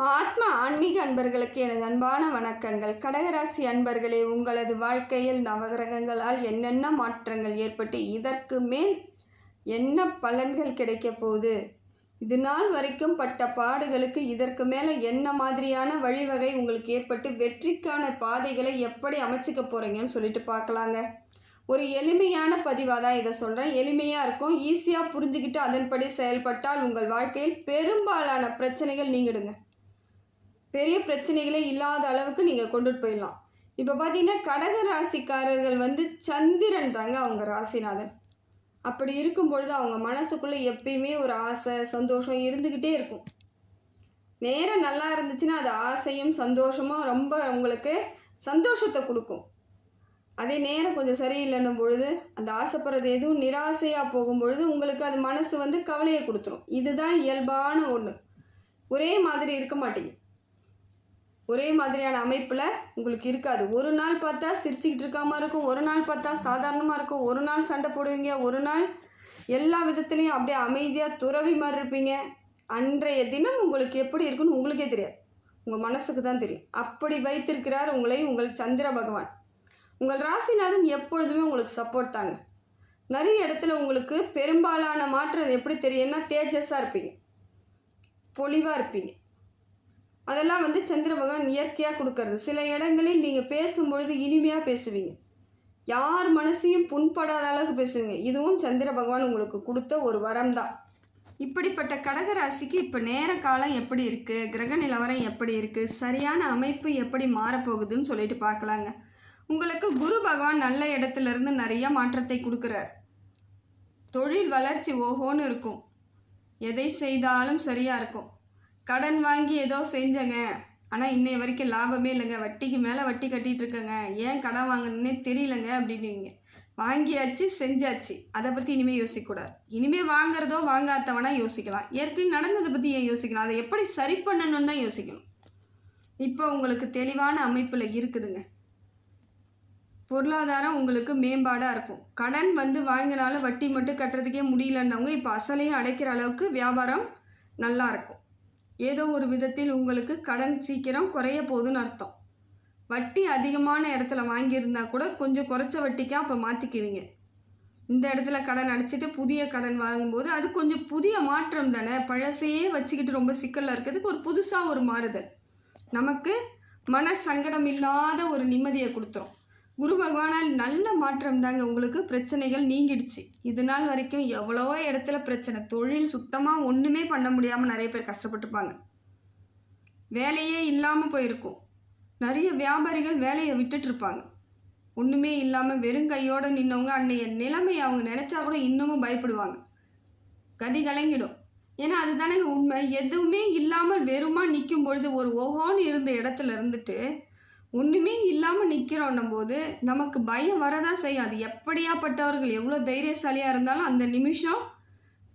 ஆத்ம ஆன்மீக அன்பர்களுக்கு எனது அன்பான வணக்கங்கள். கடகராசி அன்பர்களே உங்களது வாழ்க்கையில் நவகிரகங்களால் என்னென்ன மாற்றங்கள் ஏற்பட்டு இதற்கு மேல் என்ன பலன்கள் கிடைக்கப் போகுது? இது நாள் வரைக்கும் பட்ட பாடுகளுக்கு இதற்கு மேலே என்ன மாதிரியான வழிவகை உங்களுக்கு ஏற்பட்டு வெற்றிக்கான பாதைகளை எப்படி அமைச்சிக்க போகிறீங்கன்னு சொல்லிட்டு பார்க்கலாங்க. ஒரு எளிமையான பதிவாக தான் இதை சொல்கிறேன் எளிமையாக இருக்கும். ஈஸியாக புரிஞ்சுக்கிட்டு அதன்படி செயல்பட்டால் உங்கள் வாழ்க்கையில் பெரும்பாலான பிரச்சனைகள் நீங்கிடுங்க. பெரிய பிரச்சனைகளே இல்லாத அளவுக்கு நீங்கள் கொண்டுட்டு போயிடலாம். இப்போ பார்த்தீங்கன்னா கடக ராசிக்காரர்கள் வந்து சந்திரன் தாங்க அவங்க ராசிநாதன். அப்படி இருக்கும் பொழுது அவங்க மனசுக்குள்ளே எப்பயுமே ஒரு ஆசை சந்தோஷம் இருந்துக்கிட்டே இருக்கும். நேரம் நல்லா இருந்துச்சுன்னா அது ஆசையும் சந்தோஷமும் ரொம்ப உங்களுக்கு சந்தோஷத்தை கொடுக்கும். அதே நேரம் கொஞ்சம் சரியில்லைன்னும் பொழுது அந்த ஆசைப்படுறது எதுவும் நிராசையாக போகும் பொழுது உங்களுக்கு அது மனசு வந்து கவலையை கொடுத்துரும். இதுதான் இயல்பான ஒன்று ஒரே மாதிரி இருக்க மாட்டேங்குது ஒரே மாதிரியான அமைப்பில் உங்களுக்கு இருக்காது. ஒரு நாள் பார்த்தா சிரிச்சுக்கிட்டு இருக்காம இருக்கும். ஒரு நாள் பார்த்தா சாதாரணமாக இருக்கும். ஒரு நாள் சண்டை போடுவீங்க. ஒரு நாள் எல்லா விதத்துலேயும் அப்படியே அமைதியாக துறவி மாதிரி இருப்பீங்க. அன்றைய தினம் உங்களுக்கு எப்படி இருக்குன்னு உங்களுக்கே தெரியாது. உங்கள் மனசுக்கு தான் தெரியும். அப்படி வைத்திருக்கிறார் உங்களை உங்கள் சந்திர பகவான். உங்கள் ராசிநாதன் எப்பொழுதுமே உங்களுக்கு சப்போர்ட் தாங்க. நிறைய இடத்துல உங்களுக்கு பெரும்பாலான மாற்றம் எப்படி தெரியும்னா தேஜஸாக இருப்பீங்க. பொலிவாக இருப்பீங்க. அதெல்லாம் வந்து சந்திர பகவான் இயற்கையாக கொடுக்கறது. சில இடங்களில் நீங்கள் பேசும்பொழுது இனிமையாக பேசுவீங்க. யார் மனசையும் புண்படாத அளவுக்கு பேசுவீங்க. இதுவும் சந்திர பகவான் உங்களுக்கு கொடுத்த ஒரு வரம் தான் இப்படிப்பட்ட கடகராசிக்கு இப்போ நேர காலம் எப்படி இருக்குது கிரக நிலவரம் எப்படி இருக்குது சரியான அமைப்பு எப்படி மாறப்போகுதுன்னு சொல்லிட்டு பார்க்கலாங்க. உங்களுக்கு குரு பகவான் நல்ல இடத்துல இருந்து நிறைய மாற்றத்தை கொடுக்குறார். தொழில் வளர்ச்சி ஓஹோன்னு இருக்கும். எதை செய்தாலும் சரியாக இருக்கும். கடன் வாங்கி ஏதோ செஞ்சேங்க. ஆனால் இன்னைய வரைக்கும் லாபமே இல்லைங்க. வட்டிக்கு மேலே வட்டி கட்டிகிட்டு இருக்கேங்க ஏன் கடன் வாங்கணுன்னே தெரியலங்க அப்படின்னுவீங்க வாங்கியாச்சு செஞ்சாச்சு. அதை பற்றி இனிமேல் யோசிக்கக்கூடாது. இனிமேல் வாங்குறதோ வாங்காதவனா யோசிக்கலாம். ஏற்கனவே நடந்ததை பற்றி ஏன் யோசிக்கலாம் அதை எப்படி சரி பண்ணணும்னு தான் யோசிக்கணும். இப்போ உங்களுக்கு தெளிவான அமைப்பில் இருக்குதுங்க. பொருளாதாரம் உங்களுக்கு மேம்பாடாக இருக்கும். கடன் வந்து வாங்கினாலும் வட்டி மட்டும் கட்டுறதுக்கே முடியலன்னவங்க இப்போ அசலையும் அடைக்கிற அளவுக்கு வியாபாரம் நல்லா இருக்கும். ஏதோ ஒரு விதத்தில் உங்களுக்கு கடன் சீக்கிரம் குறைய போகுதுன்னு அர்த்தம். வட்டி அதிகமான இடத்துல வாங்கியிருந்தா கூட கொஞ்சம் குறைச்ச வட்டிக்காக அப்போ மாற்றிக்குவீங்க இந்த இடத்துல கடன் அடைச்சிட்டு புதிய கடன் வாங்கும்போது அது கொஞ்சம் புதிய மாற்றம் தானே. பழசையே வச்சுக்கிட்டு ரொம்ப சிக்கலில் இருக்கிறதுக்கு ஒரு புதுசாக ஒரு மாறுதல். நமக்கு மன சங்கடம் இல்லாத ஒரு நிம்மதியை கொடுத்துரும். குரு பகவானால் நல்ல மாற்றம் தாங்க. உங்களுக்கு பிரச்சனைகள் நீங்கிடுச்சு. இது நாள் வரைக்கும் எவ்வளவோ இடத்துல பிரச்சனை. தொழில் சுத்தமாக ஒன்றுமே பண்ண முடியாமல் நிறைய பேர் கஷ்டப்பட்டுப்பாங்க. வேலையே இல்லாமல் போயிருக்கும். நிறைய வியாபாரிகள் வேலையை விட்டுட்டு இருப்பாங்க ஒன்றுமே இல்லாமல் வெறும் கையோடு நின்னவங்க அன்னைய நிலைமை அவங்க நினச்சா கூட இன்னமும் பயப்படுவாங்க. கதி கலங்கிடும். ஏன்னா அதுதானே உண்மை. எதுவுமே இல்லாமல் வெறுமா நிற்கும் பொழுது ஒரு ஓஹோன்னு இருந்த இடத்துல இருந்துட்டு ஒன்றுமே இல்லாமல் நிற்கிறோன்னும் போது நமக்கு பயம் வரதான் செய்யும். அது எப்படியாப்பட்டவர்கள் எவ்வளோ தைரியசாலியாக இருந்தாலும் அந்த நிமிஷம்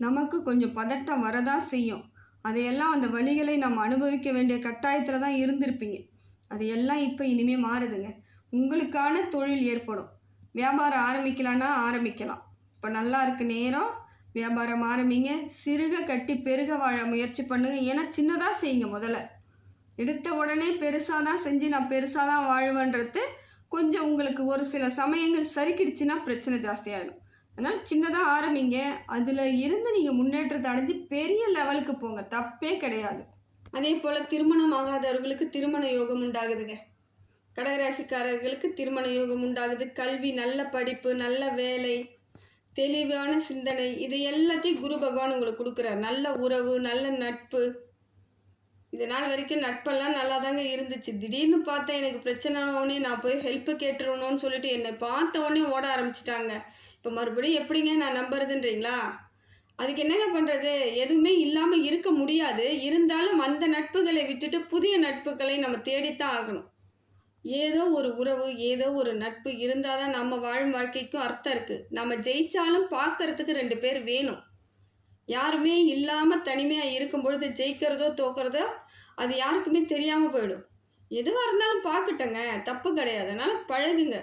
நமக்கு கொஞ்சம் பதட்டம் வரதான் செய்யும். அதையெல்லாம் அந்த வழிகளை நாம் அனுபவிக்க வேண்டிய கட்டாயத்தில் தான் இருந்திருப்பீங்க. அது எல்லாம் இப்போ இனிமேல் மாறுதுங்க. உங்களுக்கான தொழில் ஏற்படும். வியாபாரம் ஆரம்பிக்கலான்னா ஆரம்பிக்கலாம். இப்போ நல்லா இருக்கு நேரம். வியாபாரம் ஆரம்பிங்க. சிறுக கட்டி பெருக வாழ முயற்சி பண்ணுங்க. ஏன்னா சின்னதாக செய்யுங்க முதல்ல. எடுத்த உடனே பெருசாக தான் செஞ்சு நான் பெருசாக தான் வாழ்வேன்றது கொஞ்சம் உங்களுக்கு ஒரு சில சமயங்கள் சரிக்கிடுச்சுன்னா பிரச்சனை ஜாஸ்தியாகிடும் அதனால் சின்னதாக ஆரம்பிங்க. அதில் இருந்து நீங்கள் முன்னேற்றத்தை அடைஞ்சு பெரிய லெவலுக்கு போங்க. தப்பே கிடையாது. அதே போல் திருமணம் ஆகாதவர்களுக்கு திருமண யோகம் உண்டாகுதுங்க. கடகராசிக்காரர்களுக்கு திருமண யோகம் உண்டாகுது. கல்வி நல்ல படிப்பு நல்ல வேலை தெளிவான சிந்தனை இது எல்லாத்தையும் குரு பகவான் உங்களுக்கு கொடுக்குறார். நல்ல உறவு நல்ல நட்பு இது நாள் வரைக்கும் நட்பெல்லாம் நல்லா தாங்க இருந்துச்சு. திடீர்னு பார்த்தா எனக்கு பிரச்சனை உடனே நான் போய் ஹெல்ப்பு கேட்டுருணும்னு சொல்லிட்டு என்னை பார்த்த உடனே ஓட ஆரம்பிச்சிட்டாங்க. இப்போ மறுபடியும் எப்படிங்க நான் நம்புறதுன்றீங்களா? அதுக்கு என்னங்க பண்ணுறது எதுவுமே இல்லாமல் இருக்க முடியாது. இருந்தாலும் அந்த நட்புகளை விட்டுட்டு புதிய நட்புகளை நம்ம தேடித்தான் ஆகணும். ஏதோ ஒரு உறவு ஏதோ ஒரு நட்பு இருந்தால் தான் நம்ம வாழும் வாழ்க்கைக்கும் அர்த்தம் இருக்குது நம்ம ஜெயிச்சாலும் பார்க்கறதுக்கு ரெண்டு பேர் வேணும். யாருமே இல்லாமல் தனிமையாக இருக்கும் பொழுது ஜெயிக்கிறதோ தோக்கிறதோ அது யாருக்குமே தெரியாமல் போயிடும். எதுவாக இருந்தாலும் பார்க்கட்டங்க. தப்பு கிடையாது. அதனால் பழகுங்க.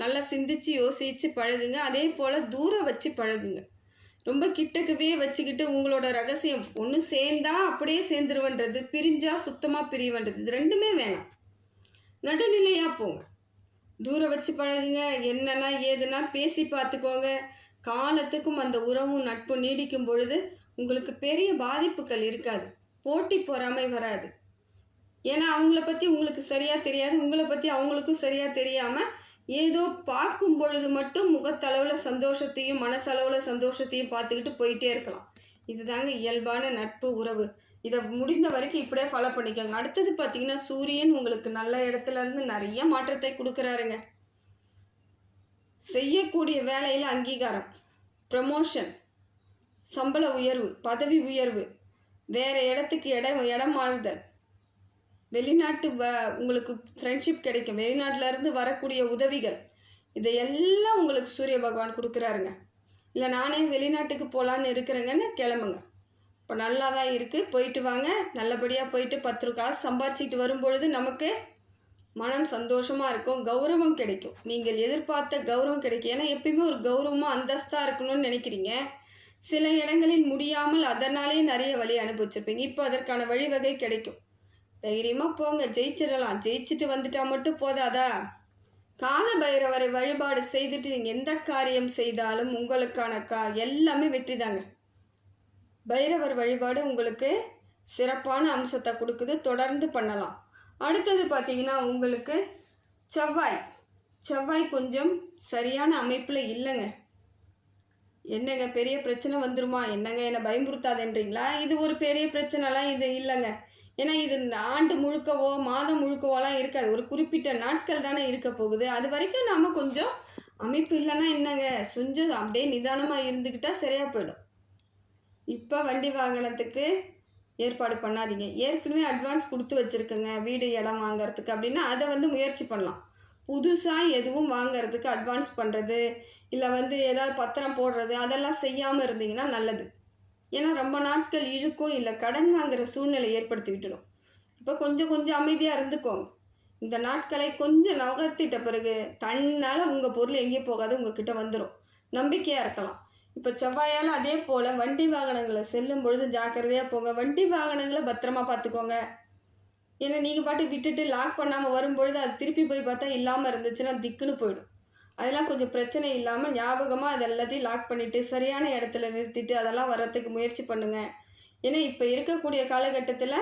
நல்லா சிந்திச்சு யோசித்து பழகுங்க. அதே போல் தூரம் வச்சு பழகுங்க. ரொம்ப கிட்டக்கவே வச்சுக்கிட்டு உங்களோட ரகசியம் ஒன்று சேர்ந்தா அப்படியே சேர்ந்துருவன்றது பிரிஞ்சா சுத்தமாக பிரிவன்றது இது ரெண்டுமே வேணாம். நடுநிலையாக போங்க. தூரம் வச்சு பழகுங்க. என்னன்னா ஏதுன்னா பேசி பார்த்துக்கோங்க. காலத்துக்கும் அந்த உறவும் நட்பும் நீடிக்கும் பொழுது உங்களுக்கு பெரிய பாதிப்புகள் இருக்காது. போட்டி பொறாமை வராது. ஏன்னா அவங்கள பற்றி உங்களுக்கு சரியாக தெரியாது. உங்களை பற்றி அவங்களுக்கும் சரியாக தெரியாமல் ஏதோ பார்க்கும் பொழுது மட்டும் முகத்தளவில் சந்தோஷத்தையும் மனசளவில் சந்தோஷத்தையும் பார்த்துக்கிட்டு போயிட்டே இருக்கலாம். இதுதாங்க இயல்பான நட்பு உறவு. இதை முடிந்த வரைக்கும் இப்படியே ஃபாலோ பண்ணிக்கோங்க. அடுத்தது பார்த்தீங்கன்னா சூரியன் உங்களுக்கு நல்ல இடத்துல இருந்து நிறைய மாற்றத்தை கொடுக்குறாருங்க. செய்யக்கூடிய வேலையில் அங்கீகாரம் ப்ரமோஷன் சம்பள உயர்வு பதவி உயர்வு வேறு இடத்துக்கு இடம் இடம் மாறுதல். வெளிநாட்டு வ உங்களுக்கு ஃப்ரெண்ட்ஷிப் கிடைக்கும். வெளிநாட்டிலேருந்து வரக்கூடிய உதவிகள் இதையெல்லாம் உங்களுக்கு சூரிய பகவான் கொடுக்குறாருங்க. இல்லை நானே வெளிநாட்டுக்கு போகலான்னு இருக்கிறேங்கன்னு கிளம்புங்க. இப்போ நல்லா தான் இருக்குது போயிட்டு வாங்க. நல்லபடியாக போயிட்டு பத்து ரூபா காசு சம்பாரிச்சிட்டு வரும்பொழுது நமக்கு மனம் சந்தோஷமாக இருக்கும் கௌரவம் கிடைக்கும். நீங்கள் எதிர்பார்த்த கௌரவம் கிடைக்கும். ஏன்னா எப்பயுமே ஒரு கௌரவமாக அந்தஸ்தாக இருக்கணும்னு நினைக்கிறீங்க. சில இடங்களில் முடியாமல் அதனாலே நிறைய வழி அனுபவிச்சிருப்பீங்க. இப்போ அதற்கான வழிவகை கிடைக்கும். தைரியமாக போங்க. ஜெயிச்சிடலாம். ஜெயிச்சுட்டு வந்துட்டா மட்டும் போதாதா? கால பைரவரை வழிபாடு செய்துட்டு நீங்கள் எந்த காரியம் செய்தாலும் உங்களுக்கான கா எல்லாமே வெற்றி தாங்க. பைரவர் வழிபாடு உங்களுக்கு சிறப்பான அம்சத்தை கொடுக்குது. தொடர்ந்து பண்ணலாம். அடுத்தது பார்த்தீங்கன்னா உங்களுக்கு செவ்வாய். செவ்வாய் கொஞ்சம் சரியான அமைப்பில் இல்லைங்க. என்னங்க பெரிய பிரச்சனை வந்துருமா? என்னங்க என்னை பயமுறுத்தாதுன்றீங்களா? இது ஒரு பெரிய பிரச்சனைலாம் இது இல்லைங்க. ஏன்னா இது ஆண்டு முழுக்கவோ மாதம் முழுக்கவோலாம் இருக்காது. ஒரு குறிப்பிட்ட நாட்கள் தானே இருக்க போகுது. அது வரைக்கும் நாம் கொஞ்சம் அமைப்பு இல்லைன்னா என்னங்க? கொஞ்சம் அப்படியே நிதானமாக இருந்துக்கிட்டால் சரியாக போயிடும். இப்போ வண்டி வாகனத்துக்கு ஏற்பாடு பண்ணாதீங்க. ஏற்கனவே அட்வான்ஸ் கொடுத்து வச்சுருக்கங்க வீடு இடம் வாங்குறதுக்கு அப்படின்னா அதை வந்து முயற்சி பண்ணலாம். புதுசாக எதுவும் வாங்குறதுக்கு அட்வான்ஸ் பண்ணுறது இல்லை வந்து ஏதாவது பத்திரம் போடுறது அதெல்லாம் செய்யாமல் இருந்தீங்கன்னா நல்லது. ஏன்னா ரொம்ப நாட்கள் இழுக்கும் இல்லை கடன் வாங்குகிற சூழ்நிலை ஏற்படுத்தி விட்டுடும். இப்போ கொஞ்சம் கொஞ்சம் அமைதியாக இருந்துக்கோங்க. இந்த நாட்களை கொஞ்சம் நகர்த்திட்ட பிறகு தன்னால் உங்கள் பொருள் எங்கேயும் போகாது உங்ககிட்ட வந்துடும் நம்பிக்கையாக இருக்கலாம். இப்போ செவ்வாயால் அதே போல் வண்டி வாகனங்களை செல்லும் பொழுது ஜாக்கிரதையாக போங்க. வண்டி வாகனங்களை பத்திரமா பார்த்துக்கோங்க ஏன்னா நீங்கள் பாட்டு விட்டுட்டு லாக் பண்ணாமல் வரும்பொழுது அது திருப்பி போய் பார்த்தா இல்லாமல் இருந்துச்சுன்னா திக்குன்னு போயிடும். அதெல்லாம் கொஞ்சம் பிரச்சனை இல்லாமல் ஞாபகமாக அது எல்லாத்தையும் லாக் பண்ணிவிட்டு சரியான இடத்துல நிறுத்திட்டு அதெல்லாம் வர்றதுக்கு முயற்சி பண்ணுங்கள் ஏன்னா இப்போ இருக்கக்கூடிய காலகட்டத்தில்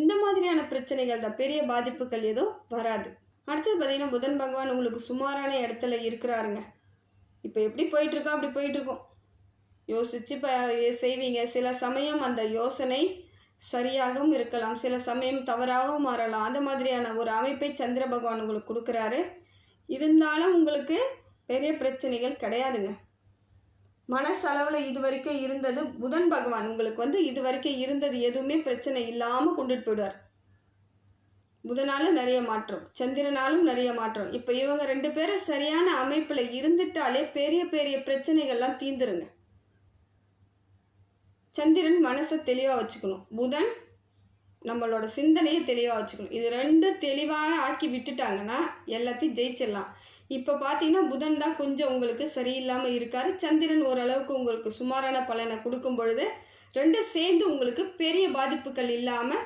இந்த மாதிரியான பிரச்சனைகள் தான். பெரிய பாதிப்புகள் எதுவும் வராது. அடுத்தது பார்த்திங்கன்னா புதன் பகவான் உங்களுக்கு சுமாரான இடத்துல இருக்கிறாருங்க. இப்போ எப்படி போயிட்டுருக்கோ அப்படி போயிட்டுருக்கோம் யோசித்து இப்போ செய்வீங்க. சில சமயம் அந்த யோசனை சரியாகவும் இருக்கலாம். சில சமயம் தவறாகவும் மாறலாம். அந்த மாதிரியான ஒரு அமைப்பை சந்திர பகவான் உங்களுக்கு கொடுக்குறாரு. இருந்தாலும் உங்களுக்கு பெரிய பிரச்சனைகள் கிடையாதுங்க. மனசளவில் இது வரைக்கும் இருந்தது புதன் பகவான். உங்களுக்கு வந்து இது வரைக்கும் இருந்தது எதுவுமே பிரச்சனை இல்லாமல் கொண்டுட்டு போயிடுவார். புதனால நிறைய மாற்றம் சந்திரனாலும் நிறைய மாற்றம். இப்போ இவங்க ரெண்டு பேரும் சரியான அமைப்பில் இருந்துட்டாலே பெரிய பெரிய பிரச்சனைகள்லாம் தீந்துருங்க. சந்திரன் மனசை தெளிவாக வச்சுக்கணும். புதன் நம்மளோட சிந்தனையை தெளிவாக வச்சுக்கணும். இது ரெண்டும் தெளிவாக ஆக்கி விட்டுட்டாங்கன்னா எல்லாத்தையும் ஜெயிச்சிடலாம். இப்போ பார்த்தீங்கன்னா புதன் தான் கொஞ்சம் உங்களுக்கு சரியில்லாமல் இருக்கார். சந்திரன் ஓரளவுக்கு உங்களுக்கு சுமாரான பலனை கொடுக்கும் பொழுது ரெண்டும் சேர்ந்து உங்களுக்கு பெரிய பாதிப்புகள் இல்லாமல்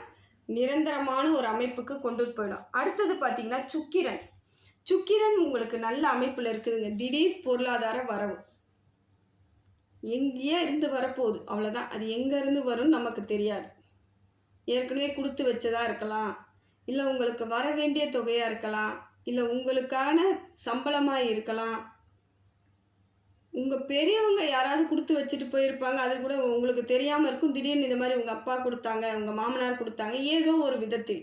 நிரந்தரமான ஒரு அமைப்புக்கு கொண்டுட்டு போயிடும். அடுத்தது பார்த்தீங்கன்னா சுக்கிரன். சுக்கிரன் உங்களுக்கு நல்ல அமைப்பில் இருக்குதுங்க. திடீர் பொருளாதார வரவு. எங்கேயே இருந்து வரப்போகுது. அவ்வளோதான் அது எங்கேருந்து வரும்னு நமக்கு தெரியாது. ஏற்கனவே கொடுத்து வச்சதாக இருக்கலாம். இல்லை உங்களுக்கு வர வேண்டிய தொகையாக இருக்கலாம். இல்லை உங்களுக்கான சம்பளமாக இருக்கலாம். உங்கள் பெரியவங்க யாராவது கொடுத்து வச்சுட்டு போயிருப்பாங்க. அது கூட உங்களுக்கு தெரியாமல் இருக்கும். திடீர்னு இந்த மாதிரி உங்கள் அப்பா கொடுத்தாங்க உங்கள் மாமனார் கொடுத்தாங்க. ஏதோ ஒரு விதத்தில்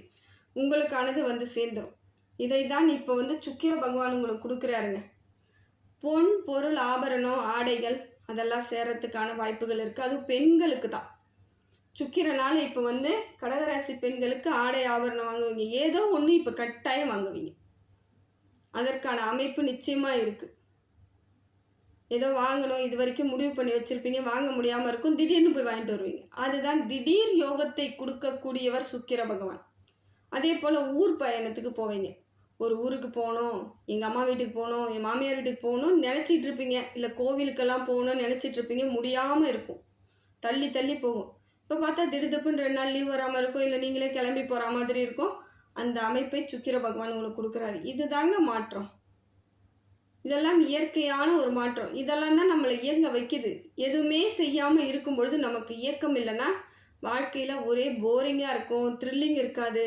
உங்களுக்கானது வந்து சேர்ந்துடும் இதை தான் இப்போ வந்து சுக்கிர பகவான் உங்களுக்கு கொடுக்குறாருங்க. பொன் பொருள் ஆபரணம் ஆடைகள் அதெல்லாம் சேரத்துக்கான வாய்ப்புகள் இருக்குது அதுவும் பெண்களுக்கு தான் சுக்கிரனால் இப்போ வந்து கடகராசி பெண்களுக்கு ஆடை ஆபரணம் வாங்குவீங்க. ஏதோ ஒன்று இப்போ கட்டாயம் வாங்குவீங்க. அதற்கான அமைப்பு நிச்சயமாக இருக்குது ஏதோ வாங்கணும் இது வரைக்கும் முடிவு பண்ணி வச்சுருப்பீங்க. வாங்க முடியாமல் இருக்கும். திடீர்னு போய் வாங்கிட்டு வருவீங்க. அதுதான் திடீர் யோகத்தை கொடுக்கக்கூடியவர் சுக்கிர பகவான். அதே போல் ஊர் பயணத்துக்கு போவீங்க. ஒரு ஊருக்கு போகணும் எங்கள் அம்மா வீட்டுக்கு போகணும் என் மாமியார் வீட்டுக்கு போகணும்னு நினச்சிட்டு இருப்பீங்க. இல்லை கோவிலுக்கெல்லாம் போகணும்னு நினச்சிட்டு இருப்பீங்க. முடியாமல் இருக்கும். தள்ளி தள்ளி போகும். இப்போ பார்த்தா திடுதப்புன்னு ரெண்டு நாள் லீவ் வராமல் இருக்கும். இல்லை நீங்களே கிளம்பி போகிற மாதிரி இருக்கும். அந்த அமைப்பை சுக்கிர பகவான் உங்களுக்கு கொடுக்குறாரு. இதுதாங்க மாற்றம். இதெல்லாம் இயற்கையான ஒரு மாற்றம். இதெல்லாம் தான் நம்மளை இயங்க வைக்குது. எதுவுமே செய்யாமல் இருக்கும் பொழுது நமக்கு இயக்கம் இல்லைன்னா வாழ்க்கையில் ஒரே போரிங்காக இருக்கும். த்ரில்லிங் இருக்காது.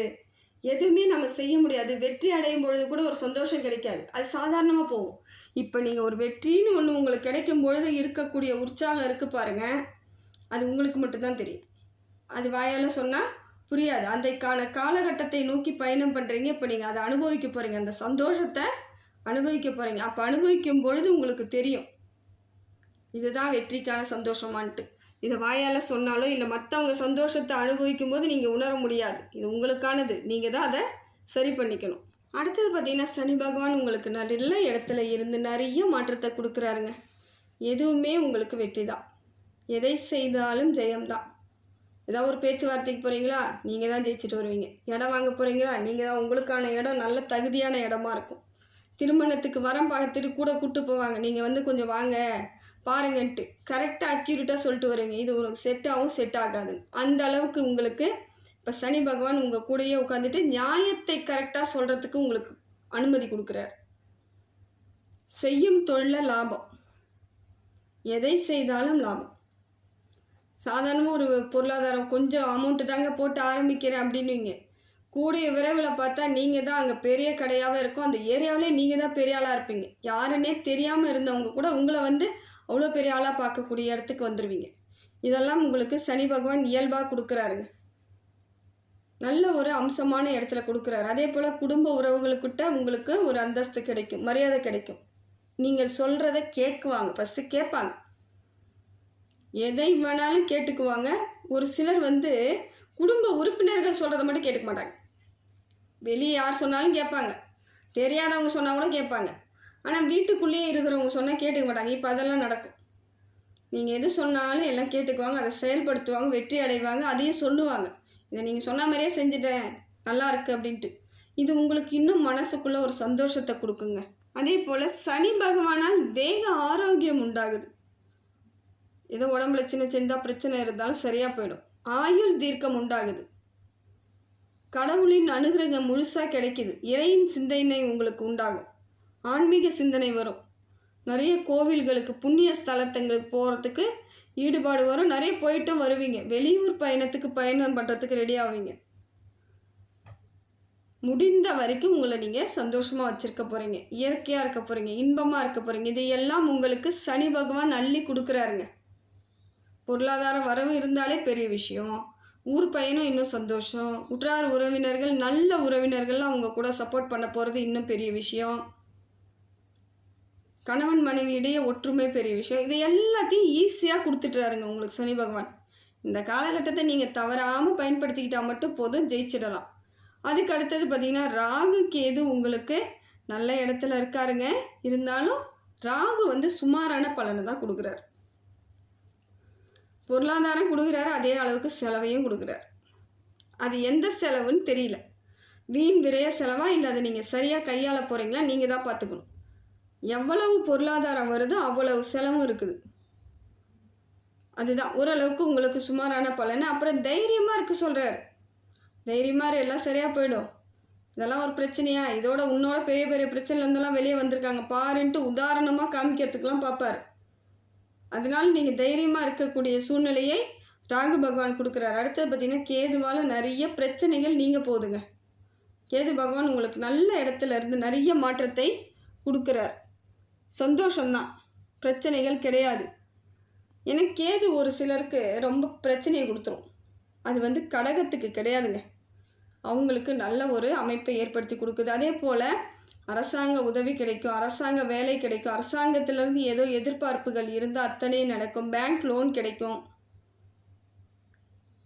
எதுவுமே நம்ம செய்ய முடியாது. வெற்றி அடையும் பொழுது கூட ஒரு சந்தோஷம் கிடைக்காது. அது சாதாரணமாக போகும். இப்போ நீங்கள் ஒரு வெற்றின்னு ஒன்று உங்களுக்கு கிடைக்கும் பொழுது இருக்கக்கூடிய உற்சாகம் இருக்குது பாருங்கள் அது உங்களுக்கு மட்டும்தான் தெரியும். அது வாயால் சொன்னால் புரியாது. அதைக்கான காலகட்டத்தை நோக்கி பயணம் பண்ணுறீங்க இப்போ நீங்கள் அதை அனுபவிக்க போகிறீங்க அந்த சந்தோஷத்தை அனுபவிக்க போகிறீங்க அப்போ அனுபவிக்கும் பொழுது உங்களுக்கு தெரியும். இதுதான் வெற்றிக்கான சந்தோஷமான்ட்டு. இதை வாயால் சொன்னாலோ இல்லை மற்றவங்க சந்தோஷத்தை அனுபவிக்கும் போது நீங்கள் உணர முடியாது. இது உங்களுக்கானது. நீங்கள் தான் அதை சரி பண்ணிக்கணும். அடுத்தது பார்த்தீங்கன்னா சனி பகவான் உங்களுக்கு நல்ல இடத்துல இருந்து நிறைய மாற்றத்தை கொடுக்குறாருங்க. எதுவுமே உங்களுக்கு வெற்றி தான். எதை செய்தாலும் ஜெயம்தான். ஏதாவது ஒரு பேச்சுவார்த்தைக்கு போகிறீங்களா நீங்கள் தான் ஜெயிச்சுட்டு வருவீங்க. இடம் வாங்க போகிறீங்களா நீங்கள் தான் உங்களுக்கான இடம் நல்ல தகுதியான இடமா இருக்கும். திருமணத்துக்கு வரம் பார்த்துட்டு கூட கூப்பிட்டு போவாங்க. நீங்கள் வந்து கொஞ்சம் வாங்க. பாருங்கன்ட்டு. கரெக்டாக அக்யூரேட்டாக சொல்லிட்டு வரீங்க. இது உங்களுக்கு செட் ஆகும் செட் ஆகாது. அந்த அளவுக்கு உங்களுக்கு இப்போ சனி பகவான் உங்கள் கூடயே உட்காந்துட்டு நியாயத்தை கரெக்டாக சொல்கிறதுக்கு உங்களுக்கு அனுமதி கொடுக்குறார். செய்யும் தொழில லாபம். எதை செய்தாலும் லாபம். சாதாரணமாக ஒரு பொருளாதாரம் கொஞ்சம் அமௌண்ட்டு தாங்க போட்டு ஆரம்பிக்கிறேன் அப்படின்னுவீங்க. கூடிய விரைவில் பார்த்தா நீங்கள் தான் அங்கே பெரிய கடையாகவே இருக்கும். அந்த ஏரியாவிலே நீங்கள் தான் பெரிய ஆளாக இருப்பீங்க. யாருன்னே தெரியாமல் இருந்தவங்க கூட உங்களை வந்து அவ்வளோ பெரிய ஆளாக பார்க்கக்கூடிய இடத்துக்கு வந்துடுவீங்க இதெல்லாம் உங்களுக்கு சனி பகவான் இயல்பாக கொடுக்குறாருங்க. நல்ல ஒரு அம்சமான இடத்துல கொடுக்குறாரு. அதே போல் குடும்ப உறவுகளுக்கிட்ட உங்களுக்கு ஒரு அந்தஸ்து கிடைக்கும் மரியாதை கிடைக்கும். நீங்கள் சொல்கிறத கேட்குவாங்க. ஃபஸ்ட்டு கேட்பாங்க. எதை வேணாலும் கேட்டுக்குவாங்க. ஒரு சிலர் வந்து குடும்ப உறுப்பினர்கள் சொல்கிறத மட்டும் கேட்டுக்க மாட்டாங்க. வெளியே யார் சொன்னாலும் கேட்பாங்க. தெரியாதவங்க சொன்னால் கூட கேட்பாங்க. ஆனால் வீட்டுக்குள்ளேயே இருக்கிறவங்க சொன்னால் கேட்டுக்க மாட்டாங்க. இப்போ அதெல்லாம் நடக்கும். நீங்கள் எது சொன்னாலும் எல்லாம் கேட்டுக்குவாங்க அதை செயல்படுத்துவாங்க வெற்றி அடைவாங்க அதையும் சொல்லுவாங்க. இதை நீங்கள் சொன்ன மாதிரியே செஞ்சுட்டேன் நல்லா இருக்குது அப்படின்ட்டு. இது உங்களுக்கு இன்னும் மனசுக்குள்ள ஒரு சந்தோஷத்தை கொடுக்குங்க. அதே போல் சனி பகவானால் தேக ஆரோக்கியம் உண்டாகுது. ஏதோ உடம்புல சின்ன சின்னதாக பிரச்சனை இருந்தாலும் சரியாக போயிடும். ஆயுள் தீர்க்கம் உண்டாகுது. கடவுளின் அனுகிரகம் முழுசாக கிடைக்குது. இறையின் சிந்தனை உங்களுக்கு உண்டாகும். ஆன்மீக சிந்தனை வரும். நிறைய கோவில்களுக்கு புண்ணிய ஸ்தலத்துங்களுக்கு போகிறதுக்கு ஈடுபாடு வரும். நிறைய போயிட்டும் வருவீங்க. வெளியூர் பயணத்துக்கு பயணம் பண்ணுறதுக்கு ரெடி ஆவீங்க. முடிந்த வரைக்கும் உங்களை நீங்கள் சந்தோஷமாக வச்சுருக்க போகிறீங்க இயற்கையாக இருக்க போகிறீங்க இன்பமாக இருக்க போகிறீங்க இதையெல்லாம் உங்களுக்கு சனி பகவான் அள்ளி கொடுக்குறாருங்க. பொருளாதார வரவு இருந்தாலே பெரிய விஷயம். ஊர் பயணம் இன்னும் சந்தோஷம். உற்றார் உறவினர்கள் நல்ல உறவினர்கள்லாம் அவங்க கூட சப்போர்ட் பண்ண போகிறது இன்னும் பெரிய விஷயம். கணவன் மனைவியிடையே ஒற்றுமை பெரிய விஷயம். இது எல்லாத்தையும் ஈஸியாக கொடுத்துட்றாருங்க உங்களுக்கு சனி பகவான். இந்த காலகட்டத்தை நீங்கள் தவறாமல் பயன்படுத்திக்கிட்டால் மட்டும் போதும் ஜெயிச்சிடலாம். அதுக்கு அடுத்தது பார்த்தீங்கன்னா ராகு கேது உங்களுக்கு நல்ல இடத்துல இருக்காருங்க. இருந்தாலும் ராகு வந்து சுமாரான பலனை தான் கொடுக்குறாரு. பொருளாதாரம் கொடுக்குறாரு அதே அளவுக்கு செலவையும் கொடுக்குறாரு. அது எந்த செலவுன்னு தெரியல. வீண் விரைய செலவா இல்லை அதை நீங்கள் சரியாக கையாள போகிறீங்களா நீங்கள் தான் பார்த்துக்கணும். எவ்வளவு பொருளாதாரம் வருதோ அவ்வளவு செலவும் இருக்குது. அதுதான் ஓரளவுக்கு உங்களுக்கு சுமாரான பலன். அப்புறம் தைரியமாக இருக்க சொல்கிறார் தைரியமாக எல்லாம் சரியாக போயிடும். இதெல்லாம் ஒரு பிரச்சனையா? இதோட உன்னோட பெரிய பெரிய பிரச்சனைலேருந்தெல்லாம் வெளியே வந்திருக்காங்க. பாருன்ட்டு உதாரணமாக காமிக்கிறதுக்கெலாம் பார்ப்பார் அதனால நீங்கள் தைரியமாக இருக்கக்கூடிய சூழ்நிலையை ராகு பகவான் கொடுக்குறாரு. அடுத்தது பார்த்தீங்கன்னா கேதுவால் நிறைய பிரச்சனைகள் நீங்கள் போதுங்க கேது பகவான் உங்களுக்கு நல்ல இடத்துல இருந்து நிறைய மாற்றத்தை கொடுக்குறார். சந்தோஷம்தான். பிரச்சனைகள் கிடையாது. எனக்கு ஏது ஒரு சிலருக்கு ரொம்ப பிரச்சனையை கொடுத்துரும். அது வந்து கடகத்துக்கு கிடையாதுங்க. அவங்களுக்கு நல்ல ஒரு அமைப்பை ஏற்படுத்தி கொடுக்குது. அதே போல் அரசாங்க உதவி கிடைக்கும் அரசாங்க வேலை கிடைக்கும் அரசாங்கத்திலேருந்து ஏதோ எதிர்பார்ப்புகள் இருந்தால் அத்தனையும் நடக்கும். பேங்க் லோன் கிடைக்கும்.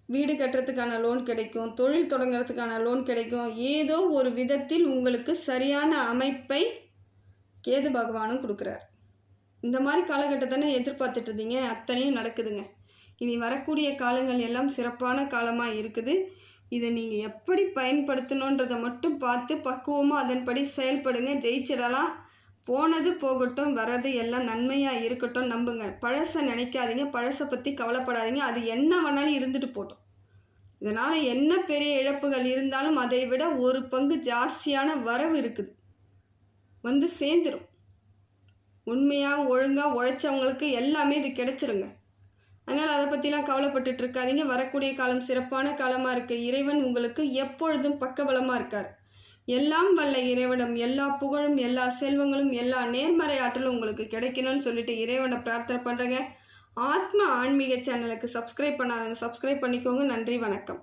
வீடு கட்டுறதுக்கான லோன் கிடைக்கும். தொழில் தொடங்குறதுக்கான லோன் கிடைக்கும். ஏதோ ஒரு விதத்தில் உங்களுக்கு சரியான அமைப்பை கேது பகவானும் கொடுக்குறார். இந்த மாதிரி காலகட்டத்தானே எதிர்பார்த்துட்டு இருந்தீங்க அத்தனையும் நடக்குதுங்க. இனி வரக்கூடிய காலங்கள் எல்லாம் சிறப்பான காலமாக இருக்குது. இதை நீங்கள் எப்படி பயன்படுத்தணுன்றதை மட்டும் பார்த்து பக்குவமாக அதன்படி செயல்படுங்க. ஜெயிச்சிடலாம். போனது போகட்டும் வரது எல்லாம் நன்மையாக இருக்கட்டும் நம்புங்க. பழசை நினைக்காதீங்க. பழசை பற்றி கவலைப்படாதீங்க. அது என்ன வேணாலும் இருந்துட்டு போட்டோம் இதனால் என்ன பெரிய இழப்புகள் இருந்தாலும் அதை விட ஒரு பங்கு ஜாஸ்தியான வரவு இருக்குது. வந்து சேர்ந்துடும் உண்மையாக ஒழுங்காக உழைச்சவங்களுக்கு எல்லாமே இது கிடைச்சிருங்க. அதனால் அதை பற்றிலாம் கவலைப்பட்டுட்டு இருக்காதீங்க. வரக்கூடிய காலம் சிறப்பான காலமாக இருக்குது இறைவன் உங்களுக்கு எப்பொழுதும் பக்கபலமாக இருக்கார். எல்லாம் வல்ல இறைவனம் எல்லா புகழும் எல்லா செல்வங்களும் எல்லா நேர்மறை ஆற்றலும் உங்களுக்கு கிடைக்கணும்னு சொல்லிட்டு இறைவனை பிரார்த்தனை பண்ணுறேங்க ஆத்மா ஆன்மீக சேனலுக்கு சப்ஸ்கிரைப் பண்ணாதவங்க சப்ஸ்கிரைப் பண்ணிக்கோங்க. நன்றி வணக்கம்.